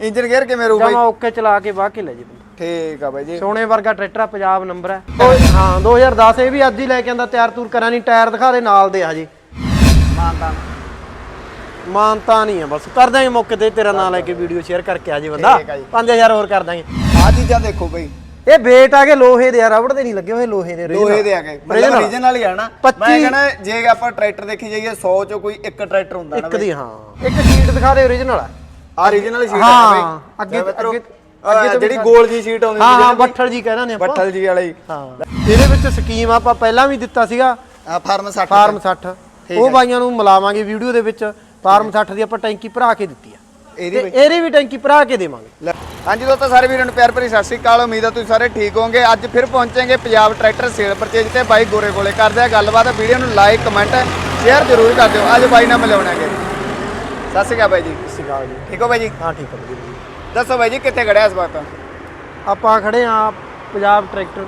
Engine gear ਕਿਵੇਂ ਰੂ ਬਾਈ? ਜਮਾ ਓਕੇ ਚਲਾ ਕੇ ਵਾਹ ਕੇ ਲੈ ਜੀ ਬੰਦਾ ਠੀਕ ਆ ਬਾਈ ਜੀ। ਸੋਨੇ ਵਰਗਾ ਟਰੈਕਟਰ ਆ ਪੰਜਾਬ ਨੰਬਰ ਹੈ। ਹਾਂ 2010 ਇਹ ਵੀ ਅੱਜ ਹੀ ਲੈ ਕੇ ਆਂਦਾ ਤਿਆਰ ਤੂਰ ਕਰਾਂ ਨਹੀਂ ਟਾਇਰ ਦਿਖਾ ਦੇ ਨਾਲ ਦੇ ਆ ਜੀ ਮਾਨਤਾ। ਮਾਨਤਾ ਨਹੀਂ ਆ ਬਸ ਕਰ ਦਾਂਗੇ ਮੌਕੇ ਤੇ ਤੇਰਾ ਨਾਂ ਲੈ ਕੇ ਵੀਡੀਓ ਸ਼ੇਅਰ ਕਰਕੇ ਆ ਜੀ ਬੰਦਾ। ਠੀਕ ਆ ਜੀ। 5000 ਹੋਰ ਕਰ ਦਾਂਗੇ ਆ ਚੀਜ਼ਾਂ ਦੇਖੋ ਬਾਈ। ਇਹ ਵੇਟ ਆ ਕੇ ਲੋਹੇ ਦੇ ਆ ਰਬੜ ਦੇ ਨਹੀਂ ਲੱਗੇ ਹੋਏ ਲੋਹੇ ਦੇ original। ਲੋਹੇ ਦੇ ਆ ਗਏ ਮਤਲਬ Original। ਰੀਜਨ ਵਾਲੀ ਆ ਨਾ। ਮੈਂ ਪੱਚੀ- ਕਹਿੰਦਾ ਜੇ ਆਪਾਂ ਟਰੈਕਟਰ ਦੇਖੀ ਜਾਈਏ 100 ਚੋਂ ਕੋਈ ਇੱਕ ਟਰੈਕਟਰ ਹੁੰਦਾ ਨਾ ਇੱਕ ਦੀ ਹਾਂ। ਇੱਕ ਸ਼ੀਟ ਦਿਖਾ ਦੇ origignal ਆ। ਆ ਰੀਜਨਲ ਸ਼ੀਟ ਹਾਂ, ਆ ਬਾਈ। ਅੱਗੇ- ਅੱਗੇ ਅੱਗੇ- ਤੋਂ ਜਿਹੜੀ ਗੋਲ ਜੀ ਸ਼ੀਟ ਆਉਂਦੀ ਹਾਂ ਬੱਠਲ ਜੀ ਕਹਿਣਾ ਨੇ ਆਪਾਂ। ਬੱਠਲ ਜੀ ਵਾਲੀ। ਹਾਂ। ਇਹਦੇ ਵਿੱਚ ਸਕੀਮ ਆਪਾਂ ਪਹਿਲਾਂ ਵੀ ਦਿੱਤਾ ਸੀਗਾ। ਫਾਰਮ 60 ਫਾਰਮ 60 ਉਹ ਬਾਈਆਂ ਨੂੰ ਮਿਲਾਵਾਂਗੇ ਵੀਡੀਓ ਦੇ ਵਿੱਚ। ਫਾਰਮ 60 ਦੀ ਆਪਾਂ ਟੈਂਕੀ ਭਰਾ ਕੇ ਦਿੱਤੀ ਆ। ਇਹਦੀ ਵੀ ਟੈਂਕੀ ਭਰਾ ਕੇ ਦੇਵਾਂਗੇ। ਹਾਂਜੀ ਦੋਸਤੋ ਸਾਰੇ ਵੀਰਾਂ ਨੂੰ ਪਿਆਰ ਭਰੀ ਸਤਿ ਸ਼੍ਰੀ ਅਕਾਲ। ਉਮੀਦ ਆ ਤੁਸੀਂ ਸਾਰੇ ਠੀਕ ਹੋਵੋਗੇ। ਅੱਜ ਫਿਰ ਪਹੁੰਚਾਂਗੇ ਪੰਜਾਬ ਟਰੈਕਟਰ ਸੇਲ ਪਰਚੇਜ ਤੇ ਬਾਈ ਗੋਰੇ ਕੋਲੇ ਕਰਦੇ ਆ ਗੱਲਬਾਤ ਵੀਡੀਓ ਨੂੰ ਲਾਈਕ ਕਮੈਂਟ ਸ਼ੇਅਰ ਜ਼ਰੂਰ ਕਰ ਦਿਓ। ਅੱਜ ਬਾਈ ਨਾਲ ਮਿਲਾਉਣਾਂਗੇ ਸਤਿ ਸ਼੍ਰੀ ਅਕਾਲ ਬਾਈ ਜੀ। ਸਿਕਾ ਜੀ। ਠੀਕ ਹੋ ਬਾਈ ਜੀ? ਹਾਂ ਠੀਕ ਹੈ ਜੀ। ਦੱਸੋ ਬਾਈ ਜੀ ਕਿੱਥੇ ਖੜਿਆ ਇਸ ਵਕਤ ਆਪਾਂ ਖੜੇ ਆ Punjab tractor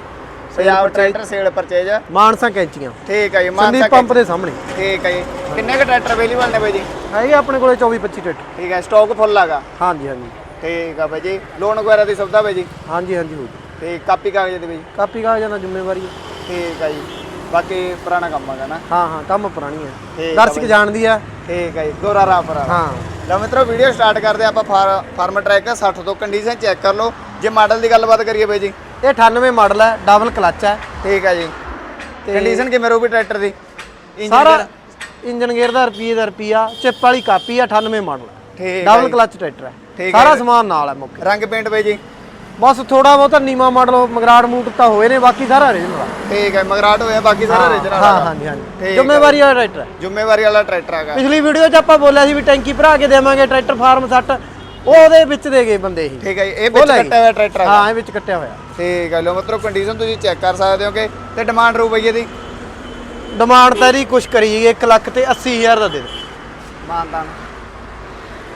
Punjab tractor sale purchase. Mansa Kainchian. ਠੀਕ ਹੈ ਜੀ ਮਾਨਸਾ ਸੰਦੀਪ ਪੰਪ ਦੇ ਸਾਹਮਣੇ। ਠੀਕ ਹੈ ਜੀ। ਕਿੰਨੇ ਕ ਟਰੈਕਟਰ ਅਵੇਲੇਬਲ ਨੇ ਬਾਈ ਜੀ? ਹੈਗੇ ਆਪਣੇ ਕੋਲੇ 24 25 ਟਰੈਕਟਰ। ਠੀਕ ਹੈ ਸਟਾਕ ਫੁੱਲ ਆਗਾ ਹਾਂਜੀ ਹਾਂਜੀ। ਠੀਕ ਆ ਬਾਈ ਜੀ। ਲੋਨ ਵਗੈਰਾ ਦੀ ਸੁਵਿਧਾ ਬਾਈ ਜੀ? ਹਾਂਜੀ ਹਾਂਜੀ ਹੋ ਜੀ। ਤੇ ਕਾਪੀ ਕਾਗਜ਼ ਦੀ ਬਾਈ ਜੀ? ਕਾਪੀ ਕਾਗਜ਼ਾਂ ਦਾ ਜ਼ਿੰਮੇਵਾਰੀ ਹੈ। ਠੀਕ ਆ ਜੀ। ਬਾਕੀ ਪੁਰਾਣਾ ਕੰਮ ਹੈਗਾ ਨਾ। ਹਾਂ ਹਾਂ ਕੰਮ ਪੁਰਾਣੀ ਹੈ। ਠੀਕ ਆ ਦਰਸ਼ਕ ਜਾਣਦੀ ਆ। ਠੀਕ ਹੈ ਜੀ ਗੋਰਾ ਰਾਪਰ ਹਾਂ। ਲਓ ਮਿੱਤਰੋ ਵੀਡੀਓ ਸਟਾਰਟ ਕਰਦੇ ਆਪਾਂ ਫਾਰ- ਫਾਰਮ ਟਰੈਕ 60 ਤੋਂ ਕੰਡੀਸ਼ਨ ਚੈੱਕ ਕਰ ਲਓ। ਜੇ ਮਾਡਲ ਦੀ ਗੱਲਬਾਤ ਕਰੀਏ ਬਾਈ ਜੀ। ਇਹ 98 ਮਾਡਲ ਹੈ ਡਬਲ ਕਲਚ ਹੈ। ਠੀਕ ਹੈ ਜੀ। ਕੰਡੀਸ਼ਨ ਕਿਵੇਂ ਰਹੂਗੀ ਟਰੈਕਟਰ ਦੀ? ਇੰਜਨ ਸਾਰਾ? ਇੰਜਨ ਗੇਅਰ ਦਾ ਰੁਪਈਏ ਦਾ ਰੁਪਈਆ ਚਿੱਪ ਵਾਲੀ ਕਾਪੀ ਆ 98 ਮਾਡਲ ਠੀਕ ਡਬਲ ਕਲਚ ਟਰੈਕਟਰ ਹੈ। ਸਾਰਾ। ਸਮਾਨ ਨਾਲ ਹੈ ਮੁੱਕ ਰੰਗ ਪੇਂਟ ਬਾਈ ਜੀ। ਬਸ ਥੋੜਾ ਬਹੁਤਾ ਨੀਮਾ ਮਾਡਲ ਮਗਰਾੜ ਮੂਟ ਤਾਂ ਹੋਏ ਨੇ ਬਾਕੀ ਸਾਰਾ ਆ। ਠੀਕ ਹੈ ਮਗਰਾਟ ਹੋਇਆ ਬਾਕੀ ਸਾਰਾ original ਹਾਂ। ਹਾਂਜੀ ਹਾਂਜੀ। ਹੈ। ਜ਼ਿੰਮੇਵਾਰੀ ਵਾਲਾ ਟਰੈਕਟਰ ਹੈ ਜ਼ਿੰਮੇਵਾਰੀ ਵਾਲਾ ਟਰੈਕਟਰ ਹੈਗਾ। ਪਿਛਲੀ ਵੀਡੀਓ 'ਚ ਆਪਾਂ ਬੋਲਿਆ ਸੀ ਵੀ ਟੈਂਕੀ ਭਰਾ ਕੇ ਦੇਵਾਂਗੇ ਟਰੈਕਟਰ ਫਾਰਮ 60 ਉਹ ਉਹਦੇ ਵਿੱਚ ਦੇ ਗਏ ਬੰਦੇ ਹੀ ਠੀਕ ਹੈ ਇਹ ਵਿੱਚ ਲੈ। ਕੱਟਿਆ ਹੋਇਆ ਟਰੈਕਟਰ ਹਾਂ ਇਹ ਵਿੱਚ ਕੱਟਿਆ ਹੋਇਆ। ਠੀਕ ਹੈ ਲਓ ਮਿੱਤਰੋ ਕੰਡੀਸ਼ਨ ਤੁਸੀਂ ਚੈੱਕ ਕਰ ਸਕਦੇ ਹੋਗੇ ਤੇ ਡਿਮਾਂਡ ਰੂ ਬਈ ਇਹਦੀ। ਡਿਮਾਂਡ ਤਾਂ ਇਹਦੀ ਕੁਛ ਕਰੀ 1 ਲੱਖ ਤੇ 80000 ਦਾ ਦੇ ਦੇ। ਮਾਨਦਾਨ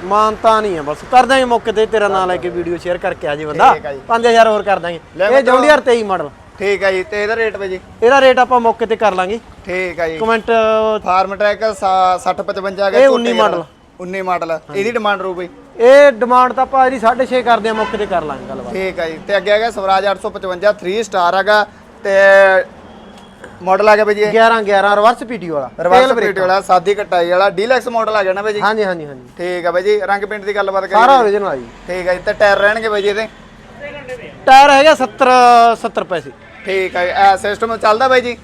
ਮਾਨਤਾ ਨਹੀਂ ਹੈ ਬਸ। ਕਰ ਦਾਂਗੇ ਮੌਕੇ ਤੇ ਤੇਰਾ ਨਾਂ ਲੈ ਕੇ ਵੀਡੀਓ ਸ਼ੇਅਰ ਕਰਕੇ ਆ ਜੀ ਬੰਦਾ। ਠੀਕ ਆ ਜੀ। 5000 ਹੋਰ ਕਰ ਦਾਂਗੇ ਲੈ ਇਹ ਮਿੱਤਰੋ। John Deere 23 model. ਠੀਕ ਹੈ ਜੀ ਤੇ ਇਹਦਾ ਰੇਟ ਬਈ ਜੀ? ਇਹਦਾ ਰੇਟ ਆਪਾਂ ਮੌਕੇ ਤੇ ਕਰ ਲਾਂਗੇ। ਠੀਕ ਹੈ ਜੀ। ਕਮੈਂਟ ਫਾਰਮ ਟਰੈਕ 60 55 ਇਹ 19 ਮਾਡਲ। 19 ਮਾਡਲ। ਇਹਦੀ ਡਿਮਾਂਡ ਰੂ ਬਈ? ਇਹ ਡਿਮਾਂਡ ਤਾਂ ਆਪਾਂ ਇਹਦੀ 6.5 ਕਰਦੇ ਆ ਮੌਕੇ ਤੇ ਕਰ ਲਾਂਗੇ ਗੱਲਬਾਤ। ਠੀਕ ਹੈ ਜੀ। ਤੇ ਅੱਗੇ ਹੈਗਾ ਸਵਰਾਜ 855 3 ਸਟਾਰ ਹੈਗਾ ਤੇ ਮਾਡਲ ਆ ਗਿਆ ਬਈ ਜੀ 11 11 ਰਿਵਰਸ ਪੀਟੀ ਵਾਲਾ। ਰਿਵਰਸ ਪੀਟੀ ਵਾਲਾ ਸਾਦੀ ਕਟਾਈ ਵਾਲਾ ਡੀਲਕਸ ਮਾਡਲ ਆ ਗਿਆ ਨਾ ਬਈ ਜੀ? ਹਾਂਜੀ ਹਾਂਜੀ ਹਾਂਜੀ। ਠੀਕ ਹੈ ਬਈ ਜੀ ਰੰਗ ਪੇਂਟ ਦੀ ਗੱਲਬਾਤ ਕਰੀਏ ਸਾਰਾ origignal ਆ ਜੀ। ਠੀਕ ਹੈ ਜੀ ਤੇ ਟਾਇਰ ਰਹਿਣਗੇ ਬਈ ਜੀ ਇਹਦੇ? ਟਾਇਰ ਹੈਗਾ 70 70 ਪੈਸੇ ਠੀਕ ਹੈ ਇਹ ਸਿਸਟਮ ਚੱਲਦਾ ਬਈ ਜੀ?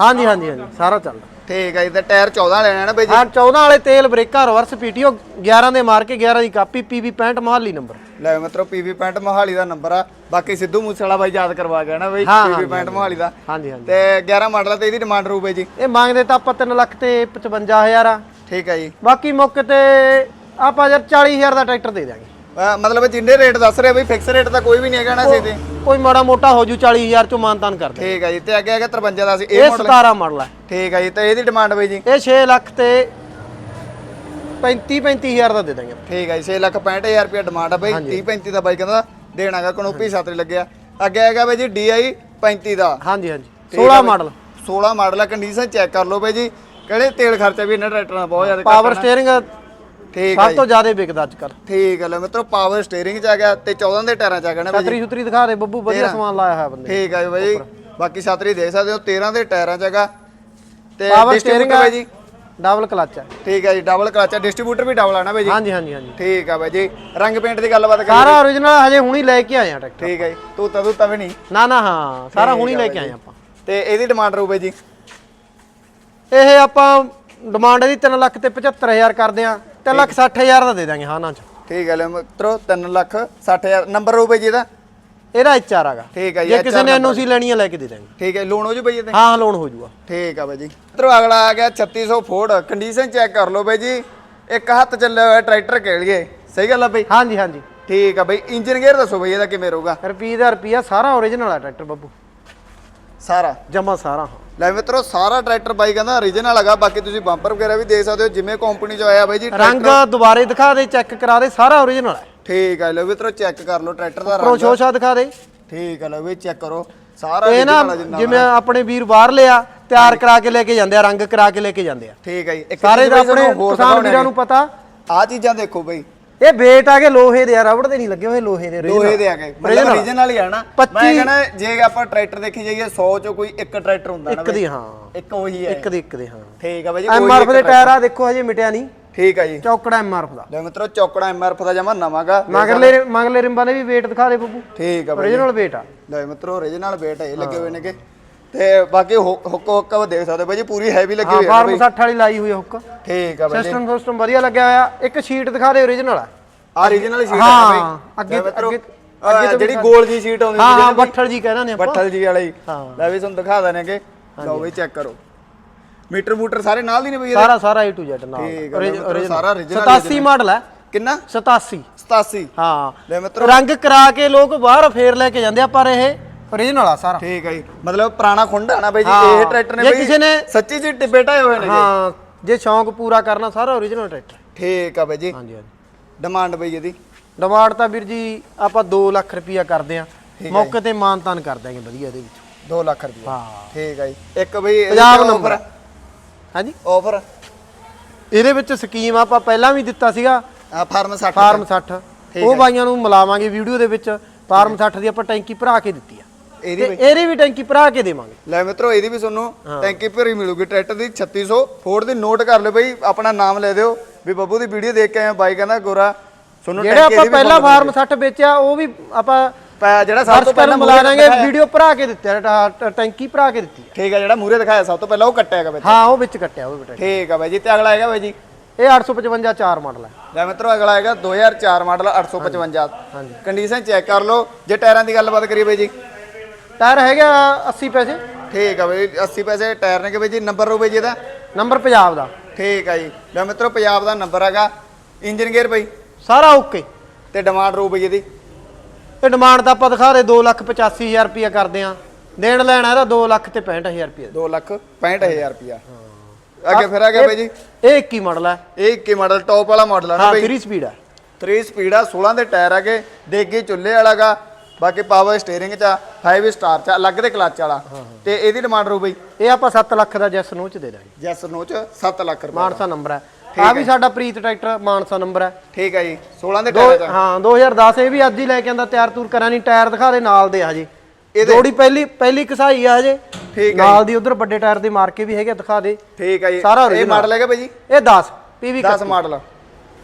ਹਾਂਜੀ ਹਾਂਜੀ ਹਾਂਜੀ ਸਾਰਾ ਚੱਲਦਾ। ਠੀਕ ਹੈ ਜੀ ਤੇ ਟਾਇਰ 14 ਲੈਣੇ ਨਾ ਬਈ ਜੀ? ਹਾਂ 14 ਵਾਲੇ ਤੇਲ ਬ੍ਰੇਕਾਂ ਰਿਵਰਸ ਪੀਟੀਓ 11 ਦੇ ਮਾਰ ਕੇ 11 ਦੀ ਕਾਪੀ ਪੀਵੀ 65 ਮਹਾਲੀ ਨੰਬਰ ਲੈ ਮਿੱਤਰੋ ਪੀਵੀ ਪੈਂਟ ਮੋਹਾਲੀ ਦਾ ਨੰਬਰ ਆ। ਬਾਕੀ ਸਿੱਧੂ ਮੂਸੇਵਾਲਾ ਬਾਈ ਯਾਦ ਕਰਵਾ ਗਿਆ ਨਾ ਬਈ ਪੀਵੀ ਹਾਂਜੀ, ਪੈਂਟ ਮੋਹਾਲੀ ਦਾ। ਹਾਂਜੀ ਹਾਂਜੀ। ਤੇ 11 ਮਾਡਲ ਤੇ ਇਹਦੀ ਡਿਮਾਂਡ ਰੂ ਬਈ ਜੀ। ਇਹ ਮੰਗਦੇ ਤਾਂ ਆਪਾਂ 3 ਲੱਖ ਤੇ 55000 ਆ। ਠੀਕ ਹੈ ਜੀ। ਬਾਕੀ ਮੌਕੇ ਤੇ ਆਪਾਂ ਯਾਰ 40000 ਦਾ ਟਰੈਕਟਰ ਦੇ ਦਿਆਂਗੇ। ਮਤਲਬ ਜਿੰਨੇ ਰੇਟ ਦੱਸ ਰਹੇ ਬਈ ਫਿਕਸ ਰੇਟ ਤਾਂ ਕੋਈ ਵੀ ਨਹੀਂ ਹੈਗਾ ਨਾ ਸੀ ਤੇ। ਕੋਈ ਮਾੜਾ ਮੋਟਾ ਹੋ ਜੂ 40000 ਚੋਂ ਮਾਨਤਾਨ ਕਰ ਦੇ ਠੀਕ ਹੈ ਜੀ ਤੇ ਅੱਗੇ ਹੈਗਾ 53 ਦਾ ਸੀ ਇਹ ਇਹ ਮਾਡਲ 17 ਮਾਡਲ ਹੈ ਠੀਕ ਹੈ ਜੀ ਤੇ ਇਹਦੀ ਡਿਮਾਂਡ ਬਈ ਜੀ? ਇਹ 6 ਲੱਖ ਤੇ 35 35000 ਦਾ ਦੇ ਦਾਂਗੇ ਠੀਕ ਹੈ ਜੀ 6 ਲੱਖ 65000 ਰੁਪਏ ਡਿਮਾਂਡ ਆ ਬਈ। 30 35 ਦਾ ਬਾਈ ਕਹਿੰਦਾ ਦੇਣਾਗਾ ਕਨੋਪੀ ਸਾਤਰੀ ਲੱਗਿਆ। ਅੱਗੇ ਹੈਗਾ ਬਈ ਜੀ DI 35 ਦਾ। ਹਾਂਜੀ ਹਾਂਜੀ। ਠੀਕ 16 ਆ ਬਈ। ਮਾਡਲ 16 ਮਾਡਲ ਆ ਕੰਡੀਸ਼ਨ ਚੈੱਕ ਕਰ ਲਓ ਬਈ ਜੀ। ਕਿਹੜੇ ਤੇਲ ਖਰਚਾ ਵੀ ਇਹਨਾਂ ਟਰੈਕਟਰਾਂ ਦਾ ਬਹੁਤ ਜ਼ਿਆਦਾ ਪਾਵਰ ਆ। ਸਟੀਅਰਿੰਗ ਠੀਕ ਹੈ ਸਭ ਤੋਂ ਜ਼ਿਆਦਾ ਵਿਕਦਾ ਅੱਜ ਕੱਲ ਠੀਕ ਹੈ ਲੈ ਮਿੱਤਰੋ ਪਾਵਰ ਸਟੀਅਰਿੰਗ ਚ ਆ ਗਿਆ ਤੇ 14 ਦੇ ਟਾਇਰਾਂ ਚ ਆ ਗਿਆ ਨਾ ਬਈ। ਛਤਰੀ ਛੁਤਰੀ ਦਿਖਾ ਦੇ ਬੱਬੂ ਵਧੀਆ ਸਮਾਨ ਲਾਇਆ ਹੋਇਆ ਬੰਦੇ ਠੀਕ ਹੈ ਬਈ। ਬਾਕੀ ਛਤਰੀ ਦੇਖ ਸਕਦੇ ਹੋ 13 ਦੇ ਟਾਇਰਾਂ ਚ ਹੈਗਾ ਤੇ ਪਾਵਰ ਸਟੀਅਰਿੰਗ ਬਈ ਜੀ। ਡਬਲ ਕਲਚ ਹੈ ਠੀਕ ਹੈ ਜੀ ਡਬਲ ਕਲਚ ਡਿਸਟ੍ਰੀਬਿਊਟਰ ਵੀ ਡਬਲ ਆ ਨਾ ਬਈ ਜੀ? ਹਾਂਜੀ ਹਾਂਜੀ ਹਾਂਜੀ। ਠੀਕ ਹੈ ਬਈ ਜੀ। ਰੰਗ ਪੇਂਟ ਦੀ ਗੱਲਬਾਤ ਕਰੀਏ ਸਾਰਾ origignal ਹਜੇ ਹੁਣੀ ਲੈ ਕੇ ਆਏ ਆ ਟਰੈਕਟਰ ਠੀਕ ਹੈ ਜੀ ਤੂੰ ਤਾਂ ਤੂੰ ਤਾਂ ਵੀ ਨਹੀਂ। ਨਾ ਨਾ ਹਾਂ ਸਾਰਾ ਹੁਣੀ ਲੈ ਕੇ ਆਏ ਆਪਾਂ। ਤੇ ਇਹਦੀ ਡਿਮਾਂਡ ਰਹੂ ਬਈ ਜੀ? ਇਹ ਆਪਾਂ ਡਿਮਾਂਡ ਇਹਦੀ 3 ਲੱਖ ਤੇ 75000 ਕਰਦੇ ਆ। 3 ਲੱਖ 60000 ਦਾ ਦੇ ਦਾਂਗੇ ਹਾਂ ਨਾ ਚ ਠੀਕ ਹੈ ਲੈ ਮਿੱਤਰੋ 3 ਲੱਖ 60000 ਨੰਬਰ ਬਈ ਜੀ ਇਹਦਾ ਇਹਦਾ ਐਚਆਰ ਹੈਗਾ। ਠੀਕ ਹੈ ਜੀ ਜੇ ਕਿਸੇ ਨੇ ਐਨਓਸੀ ਲੈਣੀ ਆ ਲੈ ਕੇ ਦੇ ਦਾਂਗੇ। ਠੀਕ ਹੈ ਲੋਨ ਹੋ ਜੂ ਬਈ ਇਹਦੇ? ਹਾਂ ਲੋਨ ਹੋ ਜਾਊਗਾ ਠੀਕ ਆ ਬਾਈ ਜੀ। ਮਿੱਤਰੋ ਅਗਲਾ ਆ ਗਿਆ 3600 ਫੋਰਡ ਕੰਡੀਸ਼ਨ ਚੈੱਕ ਕਰ ਲਓ ਬਾਈ ਜੀ। ਇੱਕ ਹੱਥ ਚੱਲਿਆ ਹੋਇਆ ਟਰੈਕਟਰ ਕਹਿ ਲਈਏ ਸਹੀ ਗੱਲ ਆ ਬਾਈ? ਹਾਂਜੀ ਹਾਂਜੀ। ਠੀਕ ਆ ਬਾਈ। ਇੰਜਨ ਗੇਅਰ ਦੱਸੋ ਬਾਈ ਇਹਦਾ ਕਿਵੇਂ ਰਹੂਗਾ? ਰੁਪਈਏ ਦਾ ਰੁਪਈਆ ਸਾਰਾ origignal ਆ ਟਰੈਕਟਰ ਬੱਬੂ। ਸਾਰਾ? ਜਮਾ ਸਾਰਾ ਹਾਂ। ਲੈ ਮਿੱਤਰੋ ਸਾਰਾ ਟਰੈਕਟਰ ਬਾਈ ਕਹਿੰਦਾ origignal ਹੈਗਾ ਬਾਕੀ ਤੁਸੀਂ ਬੰਪਰ ਵਗੈਰਾ ਵੀ ਦੇਖ ਸਕਦੇ ਹੋ ਜਿਵੇਂ ਕੰਪਨੀ ਚ ਆਇਆ ਬਾਈ ਜੀ ਰੰਗ ਦੁਬਾਰੇ ਦਿਖਾ ਦੇ ਚੈੱਕ ਕਰਾ ਦੇ ਸਾਰਾ origignal ਹੈ। ਠੀਕ ਆ ਲਓ ਮਿੱਤਰੋ ਚੈੱਕ ਕਰ ਲਓ ਟਰੈਕਟਰ ਦਾ ਰੰਗ। ਸ਼ੋਸ਼ਾ ਦਿਖਾ ਦੇ। ਠੀਕ ਆ ਲਓ ਵੀ ਚੈੱਕ ਕਰੋ। ਸਾਰਾ ਇਹ ਨਾ ਜਿਵੇਂ ਆਪਣੇ ਵੀਰ ਬਾਹਰ ਲਿਆ ਤਿਆਰ ਕਰਾ ਕੇ ਲੈ ਕੇ ਜਾਂਦੇ ਆ ਰੰਗ ਕਰਾ ਕੇ ਲੈ ਕੇ ਜਾਂਦੇ ਆ। ਠੀਕ ਆ ਜੀ। ਸਾਰੇ ਆਪਣੇ ਕਿਸਾਨ ਵੀਰਾਂ ਨੂੰ ਪਤਾ। ਆ ਚੀਜ਼ਾਂ ਦੇਖੋ ਬਾਈ। ਇਹ ਵੇਟ ਆ ਕੇ ਲੋਹੇ ਦੇ ਆ ਰਬੜ ਦੇ ਨਹੀਂ ਲੱਗੇ ਹੋਏ ਲੋਹੇ ਦੇ original। ਲੋਹੇ ਦੇ ਆ ਗਏ। ਮਤਲਬ ਰੀਜਨਲ ਹੀ ਆ ਨਾ। ਮੈਂ ਕਹਿੰਦਾ ਜੇ ਆਪਾਂ ਟਰੈਕਟਰ ਦੇਖੀ ਜਾਈਏ 100 ਚੋਂ ਕੋਈ ਇੱਕ ਟਰੈਕਟਰ ਹੁੰਦਾ ਨਾ ਇੱਕ ਦੀ ਹਾਂ। ਇੱਕ ਉਹੀ ਹੈ। ਇੱਕ ਦੇ ਇੱਕ ਦੇ ਹਾਂ। ਠੀਕ ਆ ਬਾਈ ਜੀ ਐਮਆਰਐਫ ਦੇ ਟਾਇਰ ਆ ਦੇਖੋ ਹਜੇ ਮਿਟਿਆ ਨਹੀਂ। ਠੀਕ ਆ ਜੀ। ਚੌਕੜਾ ਐਮਆਰਐਫ ਦਾ। ਲੈ ਮਿੱਤਰੋ ਚੌਕੜਾ ਐਮਆਰਐਫ ਦਾ ਜਮਾ ਨਵਾਂਗਾ। ਮਗਰਲੇ ਮਗਰਲੇ ਰਿੰਬਾਂ ਦੇ ਵੀ ਵੇਟ ਦਿਖਾ ਦੇ ਬੱਬੂ। ਠੀਕ ਆ ਬਾਈ। Origignal ਵੇਟ ਆ। ਲੈ ਮਿੱਤਰੋ ਰੀਜਨਲ ਵੇਟ ਇਹ ਲੱਗੇ ਹੋਏ ਨੇਗੇ। ਤੇ ਬਾਕੀ ਹੁੱਕ ਹੁੱਕ ਦੇਖ ਸਕਦੇ ਹੋ ਬਾਈ ਜੀ ਪੂਰੀ ਹੈਵੀ ਲੱਗੀ ਹਾਂ ਹੋਈ ਹੈ ਫਾਰਮ 60 ਵਾਲੀ ਲਾਈ ਹੋਈ ਆ ਹੁੱਕ। ਠੀਕ ਆ ਬਾਈ ਜੀ ਸਿਸਟਮ ਸਿਸਟਮ ਵਧੀਆ ਲੱਗਿਆ ਹੋਇਆ। ਇੱਕ ਸ਼ੀਟ ਦਿਖਾ ਦੇ origignal ਆ। ਆ ਰੀਜਨਲ ਸ਼ੀਟ ਹਾਂ, ਹੈ ਅੱਗੇ- ਅੱਗੇ- ਜਿਹੜੀ ਗੋਲ ਜੀ ਸ਼ੀਟ ਆਉਂਦੀ ਹਾਂ ਹਾਂ ਬੱਠਲ ਜੀ ਕਹਿ ਦਿੰਦੇ ਆਪਾਂ। ਬੱਠਲ ਜੀ ਵਾਲੀ। ਹਾਂ। ਲੈ ਵੀ ਤੁਹਾਨੂੰ ਦਿਖਾ ਦਣੇਗੇ ਲਓ ਬਈ ਚੈੱਕ ਕਰੋ। ਮੀਟਰ ਮੂਟਰ ਸਾਰੇ ਨਾਲ ਦੀ ਨੇ ਬਈ ਸਾਰਾ ਸਾਰਾ A to Z ਨਾਲ। ਸਾਰਾ original 87 ਮਾਡਲ ਹੈ। ਕਿੰਨਾ? 87 87 ਹਾਂ। ਲੈ ਮਿੱਤਰੋ। ਰੰਗ ਕਰਾ ਕੇ ਲੋਕ ਬਾਹਰ ਫੇਰ ਲੈ ਕੇ ਜਾਂਦੇ ਆ ਪਰ ਇਹ origignal ਆ ਸਾਰਾ। ਠੀਕ ਹੈ ਜੀ। ਮਤਲਬ ਪੁਰਾਣਾ ਖੁੰਡਾ ਨਾ ਬਈ ਜੀ ਹਾਂ। ਇਹ ਟਰੈਕਟਰ ਨੇ ਬਈ ਕਿਸੇ ਨੇ- ਸੱਚੀ ਜੀ ਟਿੱਬੇ ਢਾਏ ਹੋਏ ਨੇ ਹਾਂ ਜੇ ਸ਼ੌਂਕ ਪੂਰਾ ਕਰਨਾ ਸਾਰਾ origignal ਟਰੈਕਟਰ ਠੀਕ ਆ ਬਈ ਜੀ। ਹਾਂਜੀ ਹਾਂਜੀ। ਡਿਮਾਂਡ ਬਈ ਇਹਦੀ। ਡਿਮਾਂਡ ਤਾਂ ਵੀਰ ਜੀ ਆਪਾਂ 2 ਲੱਖ ਰੁਪਿਆ ਕਰਦੇ ਆ ਮੌਕੇ ਤੇ ਮਾਨਤਾਨ ਕਰ ਦਾਂਗੇ ਵਧੀਆ ਇਹਦੇ ਵਿੱਚ। 2 ਲੱਖ ਰੁਪਏ ਹਾਂ। ਠੀਕ ਹੈ ਜੀ। ਇੱਕ ਬਈ ਪੰਜਾਬ ਨੰਬਰ। ਹਾਂਜੀ? ਆਫਰ ਇਹਦੇ ਵਿੱਚ ਸਕੀਮ ਆਪਾਂ ਪਹਿਲਾਂ ਵੀ ਦਿੱਤਾ ਸੀਗਾ। ਆ ਫਾਰਮ 60 ਫਾਰਮ 60 ਉਹ ਬਾਈਆਂ ਨੂੰ ਮਿਲਾਵਾਂਗੇ ਵੀਡੀਓ ਦੇ ਵਿੱਚ। ਫਾਰਮ 60 ਦੀ ਆਪਾਂ ਟੈਂਕੀ ਭਰਾ ਕੇ ਦਿੱਤੀ ਆ। ਇਹਦੀ ਤੇ ਇਹਦੀ ਵੀ ਟੈਂਕੀ ਭਰਾ ਕੇ ਦੇਵਾਂਗੇ। ਲੈ ਮਿੱਤਰੋ ਇਹਦੀ ਵੀ ਤੁਹਾਨੂੰ ਟੈਂਕੀ ਭਰੀ ਮਿਲੂਗੀ ਟਰੈਕਟਰ ਦੀ 3600 ਫੋਰਡ ਦੀ ਨੋਟ ਕਰ ਲਿਓ ਬਈ ਆਪਣਾ ਨਾਮ ਲੈ ਦਿਓ ਵੀ ਬੱਬੂ ਦੀ ਵੀਡੀਓ ਦੇਖ ਕੇ ਆਏ ਬਾਈ ਕਹਿੰਦਾ ਗੋਰਾ ਤੁਹਾਨੂੰ ਜਿਹੜੇ ਆਪਾਂ ਪਹਿਲਾਂ ਫਾਰਮ 60 ਵੇਚਿਆ ਉਹ ਵੀ ਆਪਾਂ ਜਿਹੜਾ ਸਭ ਤੋਂ ਪਹਿਲਾਂ ਮਿਲਾ ਦਾਂਗੇ ਵੀਡੀਓ ਭਰਾ ਕੇ ਦਿੱਤੀ ਟੈਂਕੀ ਭਰਾ ਕੇ ਦਿੱਤੀ ਠੀਕ ਆ ਜਿਹੜਾ ਮੂਰੇ ਦਿਖਾਇਆ ਸਭ ਤੋਂ ਪਹਿਲਾਂ ਉਹ ਕੱਟਿਆ ਹੈਗਾ ਵਿੱਚ। ਹਾਂ ਉਹ ਵਿੱਚ ਕੱਟਿਆ ਉਹ ਬੇਟਾ ਠੀਕ ਆ ਬਾਈ ਜੀ ਤੇ ਅਗਲਾ ਹੈਗਾ ਬਾਈ ਜੀ? ਇਹ 855 4 ਮਾਡਲ ਹੈ ਲੈ ਮਿੱਤਰੋ ਅਗਲਾ ਹੈਗਾ 2004 ਮਾਡਲ 855 ਹਾਂਜੀ। ਕੰਡੀਸ਼ਨ ਚੈੱਕ ਕਰ ਲਓ ਜੇ ਟਾਇਰਾਂ ਦੀ ਗੱਲਬਾਤ ਕਰੀਏ ਬਾਈ ਜੀ। ਟਾਇਰ ਹੈਗਾ 80 ਪੈਸੇ। ਠੀਕ ਆ ਬਾਈ 80 ਪੈਸੇ ਟਾਇਰ ਨੇ ਕਿ ਬਾਈ ਜੀ ਨੰਬਰ ਰੋ ਬਾਈ ਜੀ ਇਹਦਾ ਨੰਬਰ ਪੰਜਾਬ ਦਾ। ਠੀਕ ਆ ਜੀ। ਲੈ ਮਿੱਤਰੋ ਪੰਜਾਬ ਦਾ ਨੰਬਰ ਹੈਗਾ। ਇੰਜਨ ਗੇਅਰ ਬਾਈ? ਸਾਰਾ ਓਕੇ। ਤੇ ਡਿਮਾਂਡ ਰੂ ਬਾਈ ਇਹਦੀ ਤੇ ਡਿਮਾਂਡ ਤਾਂ ਆਪਾਂ ਦਿਖਾ ਦੇ 2,85,000 ਰੁਪਿਆ ਕਰਦੇ ਆ। ਦੇਣ ਲੈਣਾ ਇਹਦਾ 2 ਲੱਖ ਤੇ 65000 ਰੁਪਿਆ 2 ਲੱਖ 65000 ਰੁਪਿਆ ਅੱਗੇ ਫਿਰ ਆ ਗਿਆ ਬਾਈ ਜੀ? ਇਹ 21 ਮਾਡਲ ਹੈ ਇਹ 21 ਮਾਡਲ ਟੌਪ ਵਾਲਾ ਮਾਡਲ ਆ ਨਾ ਹਾਂ ਬਾਈ? 3 ਸਪੀਡ ਹੈ 3 ਸਪੀਡ ਆ 16 ਦੇ ਟਾਇਰ ਹੈਗੇ ਦੇਗੀ ਚੁੱਲ੍ਹੇ ਵਾਲਾਗਾ ਬਾਕੀ ਪਾਵਰ ਸਟੀਅਰਿੰਗ ਚ ਆ 5 ਸਟਾਰ ਚ ਆ, ਅਲੱਗ ਦੇ ਕਲਚ ਵਾਲਾ। ਤੇ ਇਹਦੀ ਡਿਮਾਂਡ ਰੂ ਬਾਈ ਇਹ ਆਪਾਂ 7 ਲੱਖ ਦਾ ਜੈਸ ਨੂੰ ਚ ਦੇ ਦਾਂਗੇ। ਜੈਸ ਨੋ ਚ 7 ਲੱਖ ਰੁਪਏ ਮਾਨਸਾ ਨੰਬਰ ਹੈ ਆ ਵੀ ਸਾਡਾ ਪ੍ਰੀਤ ਟਰੈਕਟਰ ਮਾਨਸਾ ਨੰਬਰ ਹੈ ਠੀਕ ਹੈ ਜੀ। 16 ਦੇ ਦੋ ਟਾਇਰ ਚ ਹਾਂ 2010 ਇਹ ਵੀ ਅੱਜ ਹੀ ਲੈ ਕੇ ਆਂਦਾ ਤਿਆਰ ਤੂਰ ਕਰਾਂ ਨਹੀਂ ਟਾਇਰ ਦਿਖਾ ਦੇ ਨਾਲ ਦੇ ਹਜੇ। ਇਹਦੇ- ਜੋੜੀ ਪਹਿਲੀ ਪਹਿਲੀ ਕਸਾਈ ਆ ਹਜੇ। ਠੀਕ ਨਾਲ ਦੀ ਉਧਰ ਵੱਡੇ ਟਾਇਰ ਦੇ ਮਾਰ ਕੇ ਵੀ ਹੈਗੇ ਦਿਖਾ ਦੇ। ਠੀਕ ਹੈ ਜੀ। ਸਾਰਾ ਇਹ original। ਮਾਡਲ ਹੈਗਾ ਬਾਈ ਜੀ? ਇਹ 10 ਪੀਵੀ 10 ਮਾਡਲ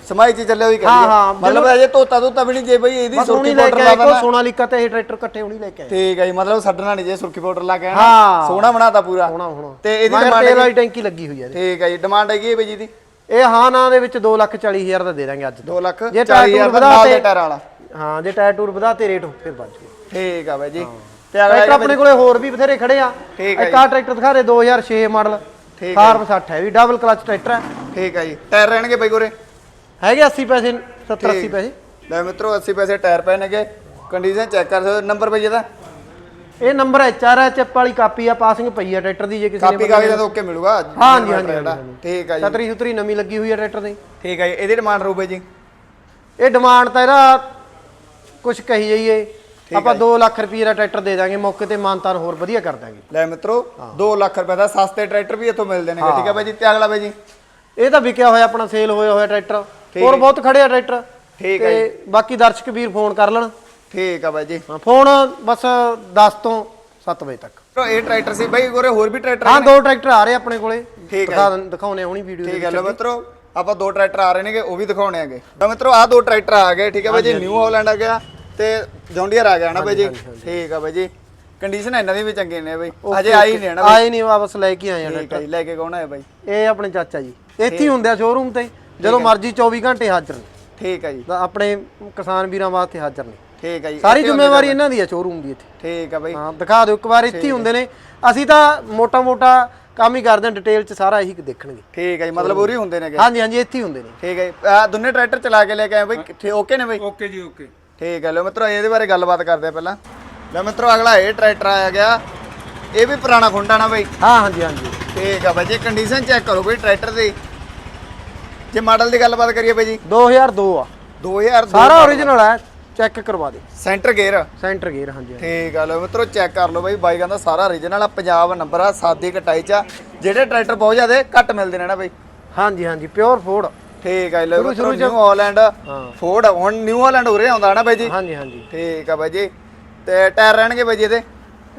ਸਮਾਈ ਚ ਚੱਲਿਆ ਹੋਈ ਹਾਂ, ਹਾਂ, ਕਰੀਏ ਮਤਲਬ ਅਜੇ ਤੋਤਾ ਤੋਤਾ ਵੀ ਨਹੀਂ ਜੇ ਬਈ ਇਹਦੀ ਬਸ ਸੁਰਖੀ ਹੁਣੀ ਲੈ ਪਾਊਡਰ ਕੇ ਲਾ ਆਏ ਕੋ ਦੇਣਾ ਸੋਨਾਲੀਕਾ ਤੇ ਇਹ ਟਰੈਕਟਰ ਇਕੱਠੇ ਹੁਣੀ ਲੈ ਕੇ ਆਏ। ਠੀਕ ਹੈ ਜੀ ਮਤਲਬ ਛੱਡਣਾ ਨਹੀਂ ਜੇ ਸੁਰਖੀ ਪਾਊਡਰ ਲਾ ਕੇ ਆਣਾ ਹਾਂ। ਸੋਹਣਾ ਬਣਾਤਾ ਪੂਰਾ। ਹੋਣਾ ਹੋਣਾ ਤੇ ਇਹਦੀ ਮਗਰ ਡਿਮਾਂਡ ਤੇਲ ਵਾਲੀ ਟੈਂਕੀ ਲੱਗੀ ਹੋਈ ਹੈ ਇਹਦੇ। ਠੀਕ ਹੈ ਜੀ ਡਿਮਾਂਡ ਹੈਗੀ ਹੈ ਬਾਈ ਜੀ ਦੀ ਇਹ ਹਾਂ ਨਾ ਦੇ ਵਿੱਚ 240000 ਦਾ ਦੇ ਦਾਂਗੇ ਅੱਜ 2 ਲੱਖ ਜੇ 40000 ਟਾਇਰ ਤੇ- ਟਾਇਰ ਵਾਲਾ। ਹਾਂ ਜੇ ਟਾਇਰ ਟੂਰ ਵਧਾ ਤੇ ਰੇਟ ਫਿਰ ਵੱਜ ਜੂ ਠੀਕ ਆ ਬਾਈ ਜੀ। ਤੇ ਅਗਲਾ ਟਰੈਕਟਰ ਆਪਣੇ ਕੋਲੇ ਹੋਰ ਵੀ ਬਥੇਰੇ ਖੜੇ ਆ। ਠੀਕ ਹੈ ਇੱਕ ਆ ਟਰੈਕਟਰ ਦਿਖਾ ਦੇ 2006 ਮਾਡਲ। ਠੀਕ ਫਾਰਮ 60 ਹੈ ਵੀ ਡਬਲ ਕਲਚ ਟਰੈਕਟਰ ਹੈ। ਠੀਕ ਹੈ ਜੀ। ਟਾਇਰ ਰਹਿਣਗੇ ਬਾਈ ਕੋਰੇ ਹੈਗੇ 80 ਪੈਸੇ 70 80 ਪੈਸੇ? ਲੈ ਮਿੱਤਰੋ 80 ਪੈਸੇ ਟਾਇਰ ਪਏ ਨੇਗੇ। ਕੰਡੀਸ਼ਨ ਚੈੱਕ ਕਰ ਸਕਦੇ ਨੰਬਰ ਬਾਈ ਇਹਦਾ। ਇਹ ਨੰਬਰ ਹੈ ਚਿੱਪ ਵਾਲੀ ਕਾਪੀ ਆ ਪਾਸਿੰਗ ਪਈ ਆ ਟਰੈਕਟਰ ਦੀ ਜੇ ਕਿਸੇ ਕਾਪੀ ਕਾਗਜ਼ਾਂ ਤੋਂ ਓਕੇ ਮਿਲੂਗਾ। ਹਾਂਜੀ, ਹਾਂਜੀ। ਠੀਕ ਆ ਜੀ। ਛਤਰੀ ਸੁਤਰੀ ਨਵੀਂ ਲੱਗੀ ਹੋਈ ਆ ਟਰੈਕਟਰ ਦੀ। ਠੀਕ ਆ ਜੀ। ਇਹਦੀ ਡਿਮਾਂਡ ਰੂ ਬਾਈ ਜੀ। ਇਹ ਡਿਮਾਂਡ ਤਾਂ ਇਹਦਾ ਕੁਝ ਕਹੀ ਜਾਈਏ। ਆਪਾਂ 2 ਲੱਖ ਰੁਪਏ ਦਾ ਟਰੈਕਟਰ ਦੇ ਦਾਂਗੇ ਮੌਕੇ ਤੇ ਮਾਨਤਾਨ ਹੋਰ ਵਧੀਆ ਕਰ ਦਾਂਗੇ। ਲੈ ਮਿੱਤਰੋ 2 ਲੱਖ ਰੁਪਏ ਦਾ ਸਸਤੇ ਟਰੈਕਟਰ ਵੀ ਇੱਥੋਂ ਮਿਲਦੇ ਨੇਗੇ ਠੀਕ ਆ ਬਾਈ ਜੀ। ਤੇ ਅਗਲਾ ਬਾਈ ਜੀ। ਇਹ ਤਾਂ ਵਿਕਿਆ ਹੋਇਆ ਆਪਣਾ ਸੇਲ ਹੋਇਆ ਹੋਇਆ ਟਰੈਕਟਰ। ਹੋਰ ਬਹੁਤ ਖੜੇ ਆ ਟਰੈਕਟਰ। ਠੀਕ ਤੇ ਬਾਕੀ ਦਰਸ਼ਕ ਵੀਰ ਫੋਨ ਕਰ ਲੈਣ। ਠੀਕ ਆ ਬਾਈ ਜੀ। ਹਾਂ, ਫੋਨ ਬਸ 10 ਤੋਂ 7 ਵਜੇ ਤੱਕ। ਇਹ ਟਰੈਕਟਰ ਸੀ ਬਾਈ ਕੋਰੇ ਹੋਰ ਵੀ ਟਰੈਕਟਰ ਹਾਂ ਦੋ ਟਰੈਕਟਰ ਆ ਰਹੇ ਆਪਣੇ ਕੋਲੇ। ਠੀਕ ਹੈ ਦਿਖਾ ਦਿਖਾਉਣੇ ਹੁਣੀ ਵੀਡੀਓ ਠੀਕ ਹੈ ਲੋ ਮਿੱਤਰੋ ਆਪਾਂ ਦੋ ਟਰੈਕਟਰ ਆ ਰਹੇ ਨੇਗੇ ਉਹ ਵੀ ਦਿਖਾਉਣੇ ਹੈਗੇ। ਤਾਂ ਮਿੱਤਰੋ ਆ ਦੋ ਟਰੈਕਟਰ ਆ ਗਏ ਠੀਕ ਹੈ ਬਾਈ ਜੀ ਨਿਊ ਹਾਲੈਂਡ ਆ ਗਿਆ ਤੇ ਜੌਂਡੀਅਰ ਆ ਗਿਆ ਨਾ ਬਾਈ ਜੀ। ਠੀਕ ਆ ਬਾਈ ਜੀ। ਕੰਡੀਸ਼ਨ ਇਹਨਾਂ ਦੀ ਵੀ ਚੰਗੇ ਨੇ ਬਾਈ। ਅਜੇ ਆਈ ਨਹੀਂ ਨਾ ਆਏ ਨਹੀਂ ਵਾਪਸ ਲੈ ਕੇ ਆਏ ਆ ਠੀਕ ਹੈ ਜੀ ਲੈ ਕੇ ਕੌਣ ਆਇਆ ਬਾਈ? ਇਹ ਆਪਣੇ ਚਾਚਾ ਜੀ। ਇੱਥੇ ਹੀ ਹੁੰਦੇ ਆ ਸ਼ੋਰੂਮ ਤੇ। ਜਦੋਂ ਮਰਜ਼ੀ 24 ਘੰਟੇ ਹਾਜ਼ਰ ਨੇ। ਠੀਕ ਹੈ ਜੀ। ਤਾਂ ਆਪਣੇ ਕਿਸਾਨ ਵੀਰਾਂ ਵਾਸਤੇ ਹਾਜ਼ਰ ਨੇ। ਠੀਕ ਹੈ ਜੀ। ਸਾਰੀ ਜ਼ਿੰਮੇਵਾਰੀ ਇਹਨਾਂ ਦੀ ਆ ਸ਼ੋਰੂਮ ਦੀ ਇੱਥੇ। ਠੀਕ ਆ ਬਾਈ। ਹਾਂ ਦਿਖਾ ਦਿਓ ਇੱਕ ਵਾਰ ਇੱਥੇ ਹੀ ਹੁੰਦੇ ਨੇ। ਅਸੀਂ ਤਾਂ ਮੋਟਾ ਮੋਟਾ ਕੰਮ ਹੀ ਕਰਦੇ ਹਾਂ ਡਿਟੇਲ ਚ ਸਾਰਾ ਇਹੀ ਦੇਖਣਗੇ। ਠੀਕ ਹੈ ਜੀ ਮਤਲਬ ਉਰੀ ਹੁੰਦੇ ਨੇਗੇ। ਹਾਂਜੀ ਹਾਂਜੀ ਇੱਥੇ ਹੀ ਹੁੰਦੇ ਨੇ। ਠੀਕ ਹੈ ਜੀ। ਆਹ ਦੋਨੇ ਟਰੈਕਟਰ ਚਲਾ ਕੇ ਲੈ ਕੇ ਆਏ ਬਾਈ? ਕਿੱਥੇ ਓਕੇ ਨੇ ਬਾਈ? ਓਕੇ ਜੀ ਓਕੇ। ਠੀਕ ਹੈ। ਲੋ ਮਿੱਤਰੋ ਇਹਦੇ ਬਾਰੇ ਗੱਲਬਾਤ ਕਰਦੇ ਆ ਪਹਿਲਾਂ। ਲੋ ਮਿੱਤਰੋ ਅਗਲਾ ਇਹ ਟਰੈਕਟਰ ਆਇਆ ਗਿਆ। ਇਹ ਵੀ ਪੁਰਾਣਾ ਖੁੰਡਾ ਨਾ ਬਾਈ? ਹਾਂ ਹਾਂਜੀ ਹਾਂਜੀ। ਠੀਕ ਆ ਬਾਈ ਜੀ ਕੰਡੀਸ਼ਨ ਚੈੱਕ ਕਰੋ ਬਾਈ ਟਰੈਕਟਰ ਦੀ। ਜੇ ਮਾਡਲ ਦੀ ਗੱਲਬਾਤ ਕਰੀਏ ਬਾਈ ਜੀ? 2002 ਆ। 2002 ਸਾਰਾ origignal ਹੈ ਚੈੱਕ ਕਰਵਾ ਦੇ। Centre gear? ਸੈਂਟਰ ਗੇਅਰ ਹਾਂਜੀ। ਠੀਕ ਆ ਲੋ ਮਿੱਤਰੋ ਚੈੱਕ ਕਰ ਲਓ ਬਾਈ। ਬਾਈ ਕਹਿੰਦਾ ਸਾਰਾ origignal ਆ ਪੰਜਾਬ ਨੰਬਰ ਆ ਸਾਦੀ ਕਟਾਈ ਚ ਆ। ਜਿਹੜੇ ਟਰੈਕਟਰ ਬਹੁਤ ਜ਼ਿਆਦੇ ਘੱਟ ਮਿਲਦੇ ਨੇ ਨਾ ਬਾਈ। ਹਾਂਜੀ ਹਾਂਜੀ ਪਿਓਰ ਫੋਰਡ ਠੀਕ ਹੈ ਲੈ ਸ਼ੁਰੂ- ਨਿਊ ਹਾਲੈਂਡ ਹਾਂ। ਫੋਰਡ ਹੁਣ ਨਿਊ ਹਾਲੈਂਡ ਉਰੇ ਆਉਂਦਾ ਨਾ ਬਾਈ ਜੀ? ਹਾਂਜੀ ਹਾਂਜੀ। ਠੀਕ ਆ ਬਾਈ ਜੀ। ਤੇ ਟਾਇਰ ਰਹਿਣਗੇ ਬਾਈ ਜੀ ਇਹਦੇ?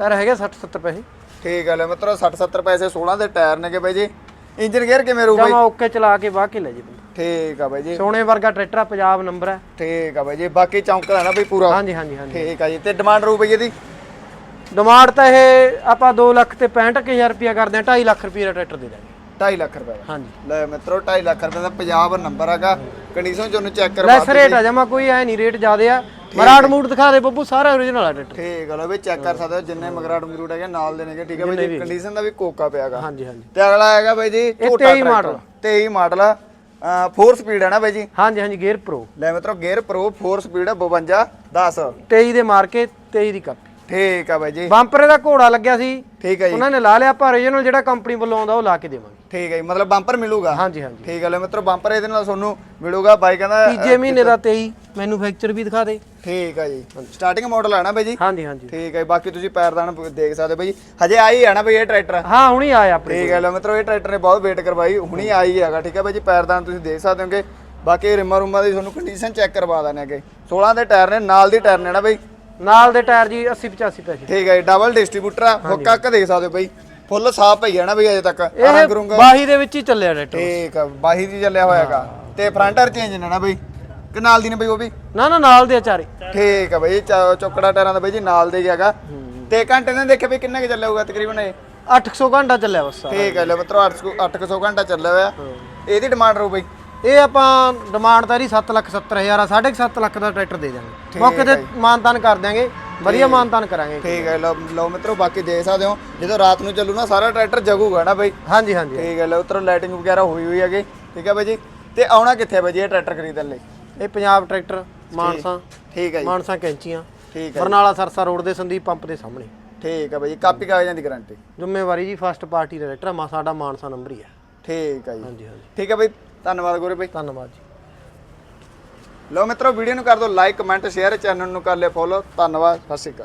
ਯਾਰ ਹੈਗੇ 60 70 ਪੈਸੇ। ਠੀਕ ਆ ਲੈ ਮਿੱਤਰੋ 60 70 ਪੈਸੇ 16 ਦੇ ਟਾਇਰ ਨੇਗੇ ਬਾਈ ਜੀ। ਇੰਜਨ ਗੇਅਰ ਕਿਵੇਂ ਰੂ ਬਾਈ? ਜਮਾ ਓਕੇ ਚਲਾ ਕੇ ਵਾਹ ਕੇ ਲੈ ਜੀ ਬੰਦਾ। ਠੀਕ ਆ ਬਾਈ ਜੀ। ਸੋਨੇ ਵਰਗਾ ਟਰੈਕਟਰ ਆ ਪੰਜਾਬ ਨੰਬਰ ਹੈ ਠੀਕ ਆ ਬਾਈ ਜੀ ਬਾਕੀ ਚੌਂਕਦਾ ਨਾ ਬਾਈ ਪੂਰਾ। ਹਾਂਜੀ ਹਾਂਜੀ ਹਾਂਜੀ। ਠੀਕ ਆ ਜੀ ਤੇ ਡਿਮਾਂਡ ਰੂ ਬਾਈ ਇਹਦੀ? ਡਿਮਾਂਡ ਤਾਂ ਇਹ ਆਪਾਂ 2 ਲੱਖ ਤੇ 65000 ਰੁਪਿਆ ਕਰਦੇ ਆ 2.5 ਲੱਖ ਰੁਪਏ ਦਾ ਟਰੈਕਟਰ ਦੇ ਦਾਂਗੇ। 2.5 ਲੱਖ ਰੁਪਏ ਦਾ। ਹਾਂਜੀ। ਲੈ ਮਿੱਤਰੋ 2.5 ਲੱਖ ਰੁਪਏ ਦਾ ਪੰਜਾਬ ਨੰਬਰ ਹੈਗਾ। ਕੰਡੀਸ਼ਨ ਚ ਉਹਨੂੰ ਚੈੱਕ ਕਰਵਾ ਲੈਸ ਰੇਟ ਆ ਜਮਾ ਕੋਈ ਐ ਨਹੀਂ ਰੇਟ ਜ਼ਿਆਦੇ ਆ। ਮਰਾੜ ਮੂਡ ਦਿਖਾ ਦੇ ਬੱਬੂ ਸਾਰਾ ਓਰੀਜਨਲ ਆ ਟਰੈਕਟਰ ਠੀਕ ਆ ਲੋ ਵੀ ਚੈੱਕ ਕਰ ਸਕਦੇ ਹੋ ਜਿੰਨੇ ਮਗਰਾਟ ਮਗਰੂਟ ਹੈਗੇ ਨਾਲ ਦੇ ਨੇਗੇ ਠੀਕ ਹੈ ਬਾਈ ਜੀ ਕੰਡੀਸ਼ਨ ਦਾ ਵੀ ਕੋਕਾ ਪਿਆਗਾ ਹਾਂਜੀ ਹਾਂਜੀ। ਤੇ ਅਗਲਾ ਹੈਗਾ ਬਾਈ ਜੀ ਝੋਟਾ 23 ਟਰੈਕਟਰ 23 ਮਾਡਲ 4 ਸਪੀਡ ਹੈ ਨਾ ਬਾਈ ਜੀ? ਹਾਂਜੀ ਹਾਂਜੀ ਗੇਅਰ ਪ੍ਰੋ ਲੈ ਮਿੱਤਰੋ ਗੇਅਰ ਪ੍ਰੋ 4 ਸਪੀਡ 52 10 23 ਦੇ ਮਾਰ ਕੇ 23 ਦੀ ਕਾਪੀ ਠੀਕ ਆ ਬਾਈ ਜੀ। ਬੰਪਰ ਦਾ ਘੋੜਾ ਲੱਗਿਆ ਸੀ। ਠੀਕ ਹੈ ਜੀ। ਉਹਨਾਂ ਨੇ ਲਾ ਲਿਆ ਪਰ ਓਰੀਜਨਲ ਜਿਹੜਾ ਕੰਪਨੀ ਵੱਲੋਂ ਆਉਂਦਾ ਉਹ ਲਾ ਕੇ ਦੇਵਾਂਗੇ। ਠੀਕ ਹੈ ਜੀ ਮਤਲਬ ਬੰਪਰ ਮਿਲੂਗਾ? ਹਾਂਜੀ ਹਾਂਜੀ। ਠੀਕ ਹੈ ਲੈ ਮਿੱਤਰੋ ਬੰਪਰ ਇਹਦੇ ਨਾਲ ਤੁਹਾਨੂੰ ਮਿਲੂਗਾ ਬਾਈ ਕਹਿੰਦਾ ਤੀਜੇ ਮਹੀਨੇ ਦਾ 23 ਮੈਨੂਫੈਕਚਰ ਵੀ ਦਿਖਾ ਦੇ। ਠੀਕ ਆ ਜੀ। ਸਟਾਰਟਿੰਗ ਮਾਡਲ ਹੈ ਨਾ ਬਾਈ ਜੀ? ਹਾਂਜੀ ਹਾਂਜੀ। ਠੀਕ ਹੈ ਬਾਕੀ ਤੁਸੀਂ ਪੈਰਦਾਨ ਦੇਖ ਸਕਦੇ ਹੋ ਬਾਈ ਜੀ। ਹਜੇ ਆਈ ਹੈ ਨਾ ਬਾਈ ਇਹ ਟਰੈਕਟਰ ਹਾਂ ਹੁਣੀ ਆਇਆ ਆਪਣੇ ਠੀਕ ਹੈ ਲੋ ਮਿੱਤਰੋ ਇਹ ਟਰੈਕਟਰ ਨੇ ਬਹੁਤ ਵੇਟ ਕਰਵਾਈ ਹੁਣੀ ਆਈ ਹੈਗਾ ਠੀਕ ਹੈ ਬਾਈ ਜੀ ਪੈਰਦਾਨ ਤੁਸੀਂ ਦੇਖ ਸਕਦੇ ਹੋਗੇ। ਬਾਕੀ ਰਿਮਾ ਰੁਮਾ ਦੀ ਤੁਹਾਨੂੰ ਕੰਡੀਸ਼ਨ ਚੈੱਕ ਕਰਵਾ ਦਾਂਗੇ ਅੱਗੇ 16 ਦੇ ਟਾਇਰ ਨੇ ਨਾਲ ਦੀ ਟਾਇਰ ਨੇ ਨਾ ਬਾਈ? ਨਾਲ ਦੇ ਟਾਇਰ ਜੀ 80 85 ਪੈਸੇ ਠੀਕ ਹੈ ਡਬਲ ਡਿਸਟ੍ਰੀਬਿਊਟਰ ਆ ਹੁੱਕ ਕੱਕ ਦੇਖ ਸਕਦੇ ਹੋ ਬਾਈ। ਫੁੱਲ ਸਾਫ਼ ਪਈ ਹੈ ਨਾ ਬਾਈ ਅਜੇ ਤੱਕ ਇਹ ਆਰਾਮ ਕਰੂੰਗਾ ਬਾਹੀ ਦੇ ਵਿੱਚ ਹੀ ਚੱਲਿਆ ਟਰੈਕਟਰ ਠੀਕ ਆ ਬਾਹੀ ਦੀ ਚੱਲਿਆ ਹੋਇਆ ਹੈਗਾ। ਤੇ ਫਰੰਟਰ ਚੇਂਜ ਨੇ ਨਾ ਬਾਈ? ਕਿ ਨਾਲ ਦੀ ਨੇ ਬਾਈ ਉਹ ਵੀ? ਨਾ ਨਾ ਨਾਲ ਦੇ ਅਚਾਰੇ ਠੀਕ ਆ ਬਾਈ ਚ- ਚੌਕੜਾ ਟਾਇਰਾਂ ਦਾ ਬਾਈ ਜੀ ਨਾਲ ਦੇ ਹੈਗਾ। ਤੇ ਘੰਟੇ ਨੇ ਦੇਖਿਆ ਵੀ ਕਿੰਨਾ ਕੁ ਚੱਲਿਆ ਹੋਊਗਾ ਤਕਰੀਬਨ ਇਹ? 800 ਘੰਟਾ ਚੱਲਿਆ ਬਸ ਸਾਰਾ। ਠੀਕ ਹੈ ਲੈ ਮਿੱਤਰੋ 800 800 ਘੰਟਾ ਚੱਲਿਆ ਹੋਇਆ। ਇਹਦੀ ਡਿਮਾਂਡ ਰਹੂ ਬਾਈ? ਇਹ ਆਪਾਂ ਡਿਮਾਂਡ ਤਾਂ ਇਹਦੀ 7 ਲੱਖ 70 ਹਜ਼ਾਰ ਆ 7.5 ਲੱਖ ਦਾ ਟਰੈਕਟਰ ਦੇ ਦਾਂਗੇ ਮੌਕੇ ਤੇ ਮਾਨਤਾਨ ਕਰ ਦਿਆਂਗੇ। ਵਧੀਆ ਮਾਨਤਾਨ ਕਰਾਂਗੇ ਠੀਕ ਹੈ ਲਓ ਲਓ ਮਿੱਤਰੋ ਬਾਕੀ ਦੇਖ ਸਕਦੇ ਹੋ ਜਦੋਂ ਰਾਤ ਨੂੰ ਚੱਲੂ ਨਾ ਸਾਰਾ ਟਰੈਕਟਰ ਜਗੂਗਾ ਨਾ ਬਾਈ? ਹਾਂਜੀ ਹਾਂਜੀ। ਠੀਕ ਹੈ ਲਓ ਉਤਰੋ ਲਾਈਟਿੰਗ ਵਗੈਰਾ ਹੋਈ ਹੋਈ ਹੈਗੀ। ਠੀਕ ਹੈ ਬਾਈ ਜੀ? ਤੇ ਆਉਣਾ ਕਿੱਥੇ ਹੈ ਬਾਈ ਜੀ ਇਹ ਟਰੈਕਟਰ ਖਰੀਦਣ ਲਈ? ਇਹ ਪੰਜਾਬ ਟਰੈਕਟਰ ਮਾਨਸਾ। ਠੀਕ ਹੈ ਜੀ। ਮਾਨਸਾ ਕੈਂਚੀਆਂ। ਠੀਕ ਹੈ ਬਰਨਾਲਾ ਸਰਸਾ ਰੋਡ ਦੇ ਸੰਦੀਪ ਪੰਪ ਦੇ ਸਾਹਮਣੇ। ਠੀਕ ਹੈ ਬਾਈ ਜੀ ਕਾਪੀ ਕਾਗਜ਼ਾਂ ਦੀ ਗਾਰੰਟੀ। ਜ਼ਿੰਮੇਵਾਰੀ ਜੀ ਫਸਟ ਪਾਰਟੀ ਦਾ ਟਰੈਕਟਰ ਮਾ ਸਾਡਾ ਮਾਨਸਾ ਨੰਬਰ ਹੀ ਹੈ ਠੀਕ ਹੈ ਜੀ। ਹਾਂਜੀ ਹਾਂਜੀ। ਠੀਕ ਹੈ ਬਾਈ ਧੰਨਵਾਦ ਗੁਰੇ ਬਾਈ। ਧੰਨਵਾਦ ਜੀ। ਲਓ ਮਿੱਤਰੋ, ਵੀਡੀਓ ਨੂੰ ਕਰ ਦਿਓ ਲਾਈਕ ਕਮੈਂਟ ਸ਼ੇਅਰ ਚੈਨਲ ਨੂੰ ਕਰ ਲਿਓ ਫੋਲੋ ਧੰਨਵਾਦ, ਸਤਿ ਸ਼੍ਰੀ ਅਕਾਲ।